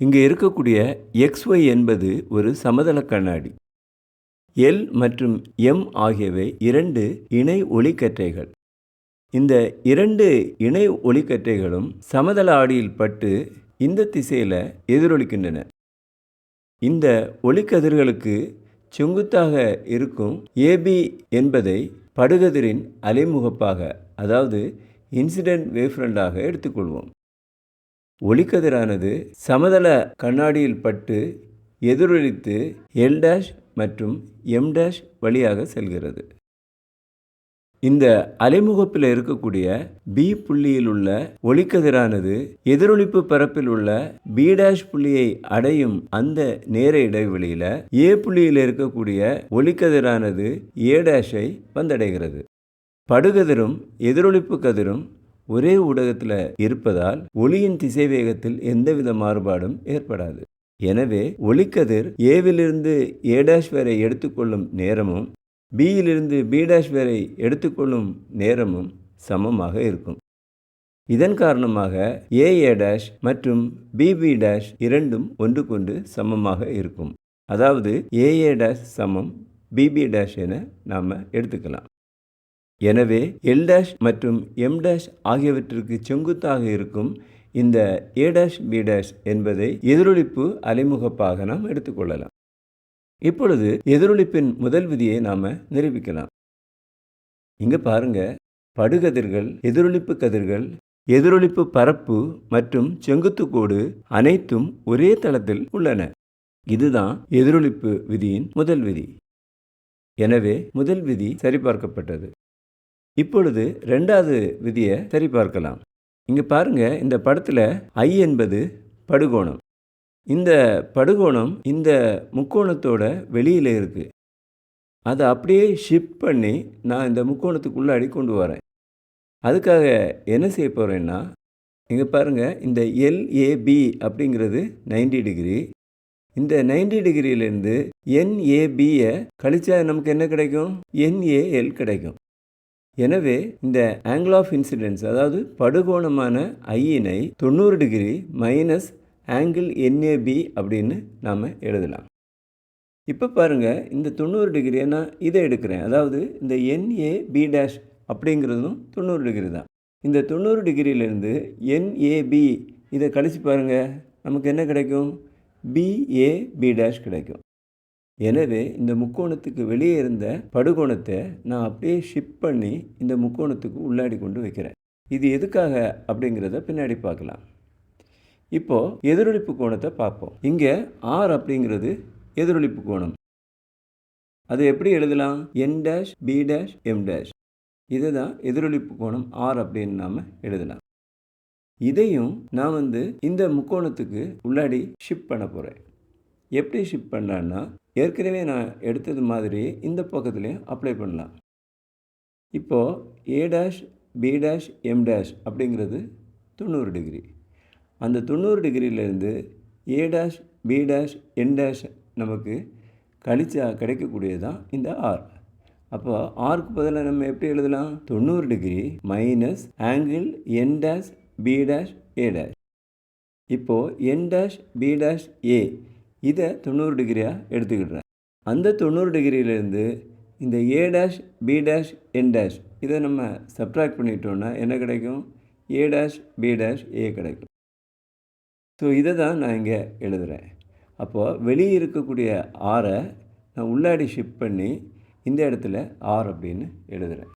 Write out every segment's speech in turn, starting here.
இங்கே இருக்கக்கூடிய எக்ஸ்ஒய் என்பது ஒரு சமதள கண்ணாடி. எல் மற்றும் எம் ஆகியவை இரண்டு இணை ஒளிக்கற்றைகள். இந்த இரண்டு இணை ஒளிக்கற்றைகளும் சமதள ஆடியில் பட்டு இந்த திசையில் எதிரொலிக்கின்றன. இந்த ஒளிக்கதிர்களுக்கு செங்குத்தாக இருக்கும் ஏபி என்பதை படுகதிரின் அலைமுகப்பாக அதாவது இன்சிடென்ட் வேவ்ஃப்ரண்டாக எடுத்துக்கொள்வோம். ஒளிக்கதிரானது சமதள கண்ணாடியில் பட்டு எதிரொலித்து எல் டேஷ் மற்றும் எம் டேஷ் வழியாக செல்கிறது. இந்த அலைமுகப்பில் இருக்கக்கூடிய பி புள்ளியில் உள்ள ஒளிக்கதிரானது எதிரொலிப்பு பரப்பில் உள்ள பி டேஷ் புள்ளியை அடையும் அந்த நேர இடைவெளியில் ஏ புள்ளியில் இருக்கக்கூடிய ஒளிக்கதிரானது ஏ டேஷை வந்தடைகிறது. படுகதிரும் எதிரொலிப்பு கதிரும் ஒரே ஊடகத்தில் இருப்பதால் ஒளியின் திசைவேகத்தில் எந்தவித மாறுபாடும் ஏற்படாது. எனவே ஒளிக்கதிர் ஏவிலிருந்து ஏ டேஷ் வரை எடுத்துக்கொள்ளும் நேரமும் பியிலிருந்து பி டேஷ் வரை எடுத்துக்கொள்ளும் நேரமும் சமமாக இருக்கும். இதன் காரணமாக ஏஏ டேஷ் மற்றும் பிபி டேஷ் இரண்டும் ஒன்றுக்கொண்டு சமமாக இருக்கும். அதாவது ஏஏ டேஷ் சமம் பிபி டேஷ் என நாம் எடுத்துக்கலாம். எனவே எல் டேஷ் மற்றும் எம் டேஷ் ஆகியவற்றிற்கு செங்குத்தாக இருக்கும் இந்த ஏ டேஷ் பி டேஷ் என்பதை எதிரொலிப்பு அலைமுகப்பாக நாம் எடுத்துக்கொள்ளலாம். இப்பொழுது எதிரொலிப்பின் முதல் விதியை நாம் நிரூபிக்கலாம். இங்கே பாருங்க படுகதிர்கள் எதிரொலிப்பு கதிர்கள் எதிரொலிப்பு பரப்பு மற்றும் செங்குத்து கோடு அனைத்தும் ஒரே தளத்தில் உள்ளன. இதுதான் எதிரொலிப்பு விதியின் முதல் விதி. எனவே முதல் விதி சரிபார்க்கப்பட்டது. இப்பொழுது ரெண்டாவது விதியை சரிபார்க்கலாம். இங்கே பாருங்க இந்த படத்தில் ஐ என்பது படுகோணம். இந்த படுகோணம் இந்த முக்கோணத்தோட வெளியில் இருக்குது அதை அப்படியே ஷிஃப்ட் பண்ணி நான் இந்த முக்கோணத்துக்குள்ளே அடி கொண்டு வரேன். அதுக்காக என்ன செய்ய போகிறேன்னா இங்கே பாருங்கள் இந்த எல்ஏபி அப்படிங்கிறது நைன்டி டிகிரி. இந்த நைன்டி டிகிரியிலேருந்து என்ஏபியை கழிச்சா நமக்கு என்ன கிடைக்கும்? என்ஏஎல் கிடைக்கும். எனவே இந்த ஆங்கிள் ஆஃப் இன்சிடென்ஸ் அதாவது படுகோணமான ஐயினை தொண்ணூறு டிகிரி மைனஸ் ஆங்கிள் என்ஏபி அப்படின்னு நாம் எழுதலாம். இப்போ பாருங்கள் இந்த தொண்ணூறு டிகிரியை நான் இதை எடுக்கிறேன். அதாவது இந்த என்ஏ பி டேஷ் அப்படிங்கிறதும் தொண்ணூறு டிகிரி தான். இந்த தொண்ணூறு டிகிரியிலேருந்து என்ஏபி இதை கழித்து பாருங்கள் நமக்கு என்ன கிடைக்கும்? பிஏபி டேஷ் கிடைக்கும். எனவே இந்த முக்கோணத்துக்கு வெளியே இருந்த படுகோணத்தை நான் அப்படியே ஷிஃப்ட் பண்ணி இந்த முக்கோணத்துக்கு உள்ளாடி கொண்டு வைக்கிறேன். இது எதுக்காக அப்படிங்கிறத பின்னாடி பார்க்கலாம். இப்போது எதிரொலிப்பு கோணத்தை பார்ப்போம். இங்கே ஆர் அப்படிங்கிறது எதிரொலிப்பு கோணம். அது எப்படி எழுதலாம்? N dash B dash M dash இதை தான் எதிரொலிப்பு கோணம் ஆர் அப்படின்னு நாம் எழுதலாம். இதையும் நான் வந்து இந்த முக்கோணத்துக்கு உள்ளாடி ஷிஃப்ட் பண்ண போகிறேன் எப்படி ஷிஃப்ட் பண்ணலான்னா ஏற்கனவே நான் எடுத்தது மாதிரி இந்த பக்கத்துலேயும் அப்ளை பண்ணலாம். இப்போது A dash B dash M dash அப்படிங்கிறது தொண்ணூறு டிகிரி அந்த தொண்ணூறு டிகிரியிலேருந்து A dash B dash N dash நமக்கு கழிச்சா கிடைக்கக்கூடியது தான் இந்த ஆர் அப்போ ஆருக்கு பதிலாக நம்ம எப்படி எழுதலாம்? தொண்ணூறு degree minus angle N dash B dash A dash இப்போது N dash B dash A இதை தொண்ணூறு டிகிரியாக எடுத்துக்கிடுறேன். அந்த தொண்ணூறு டிகிரியிலேருந்து இந்த A dash B dash N dash இதை நம்ம சப்ட்ராக்ட் பண்ணிட்டோன்னா என்ன கிடைக்கும்? A dash B dash A கிடைக்கும். ஸோ இதை தான் நான் இங்கே எழுதுகிறேன் அப்போது வெளியே இருக்கக்கூடிய ஆரை நான் உள்ளாடி ஷிஃப்ட் பண்ணி இந்த இடத்துல ஆர் அப்படின்னு எழுதுகிறேன்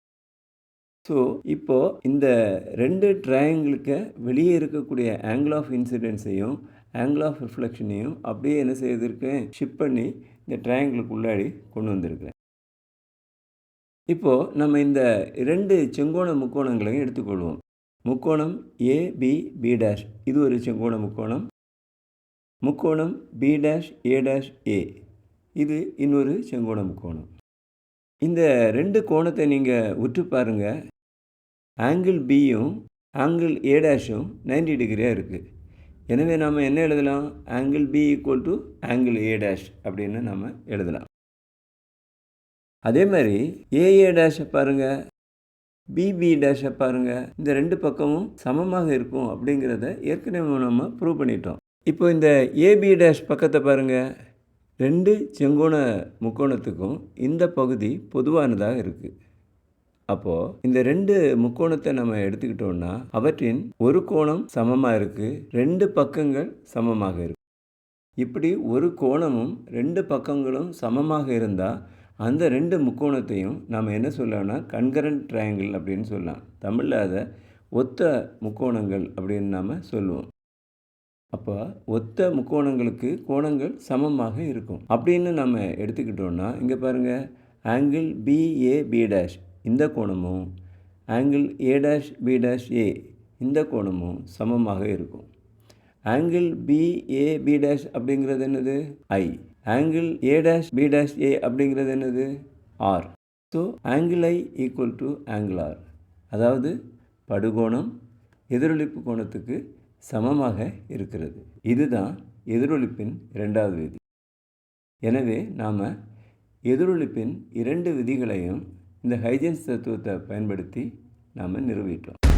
ஸோ இப்போது இந்த ரெண்டு ட்ரையாங்கிளுக்கு வெளியே இருக்கக்கூடிய ஆங்கிள் ஆஃப் இன்சிடென்ஸையும் ஆங்கிள் ஆஃப் ரிஃப்ளெக்ஷனையும் அப்படியே என்ன செய்திருக்கேன்? ஷிப் பண்ணி இந்த ட்ரையாங்கிளுக்கு உள்ளாடி கொண்டு வந்திருக்கிறேன். இப்போது நம்ம இந்த இரண்டு செங்கோண முக்கோணங்களையும் எடுத்துக்கொள்வோம். முக்கோணம் ஏ பி பி டேஷ் இது ஒரு செங்கோண முக்கோணம். முக்கோணம் B dash A dash A இது இன்னொரு செங்கோண முக்கோணம். இந்த ரெண்டு கோணத்தை நீங்கள் உற்று பாருங்கள் ஆங்கிள் பியும் ஆங்கிள் ஏ டேஷும் நைன்டி டிகிரியாக இருக்குது எனவே நாம் என்ன எழுதலாம்? Angle B equal to angle A dash அப்படின்னு நம்ம எழுதலாம். அதே மாதிரி ஏஏ டேஷை பாருங்கள் பிபி டேஷை பாருங்கள் இந்த ரெண்டு பக்கமும் சமமாக இருக்கும் அப்படிங்கிறத ஏற்கனவே நம்ம ப்ரூவ் பண்ணிட்டோம். இப்போ இந்த ஏபி டேஷ் பக்கத்தை பாருங்கள் ரெண்டு செங்கோண முக்கோணத்துக்கும் இந்த பகுதி பொதுவானதாக இருக்குது அப்போது இந்த ரெண்டு முக்கோணத்தை நம்ம எடுத்துக்கிட்டோம்னா அவற்றின் ஒரு கோணம் சமமாக இருக்குது ரெண்டு பக்கங்கள் சமமாக இருக்கு. இப்படி ஒரு கோணமும் ரெண்டு பக்கங்களும் சமமாக இருந்தால் அந்த ரெண்டு முக்கோணத்தையும் நாம் என்ன சொல்லலாம்னா கண்கரண்ட் ட்ரையாங்கிள் அப்படின்னு சொல்லலாம். தமிழில் அதை ஒத்த முக்கோணங்கள் அப்படின்னு நாம் சொல்லுவோம். அப்போ ஒத்த முக்கோணங்களுக்கு கோணங்கள் சமமாக இருக்கும். அப்படின்னு நம்ம எடுத்துக்கிட்டோம்னா இங்கே பாருங்கள் ஆங்கிள் பிஏபி டேஷ் இந்த கோணமும் angle A dash B dash A இந்த கோணமும் சமமாக இருக்கும். ஆங்கிள் பிஏ பி டேஷ் அப்படிங்கிறது என்னது? I angle A dash B dash A அப்படிங்கிறது என்னது? R so angle I equal to angle R அதாவது படுகோணம் எதிரொலிப்பு கோணத்துக்கு சமமாக இருக்கிறது. இதுதான் எதிரொலிப்பின் இரண்டாவது விதி. எனவே நாம் எதிரொலிப்பின் இரண்டு விதிகளையும் இந்த ஹைஜென்ஸ் தத்துவத்தை பயன்படுத்தி நாம் நிறுவிட்டோம்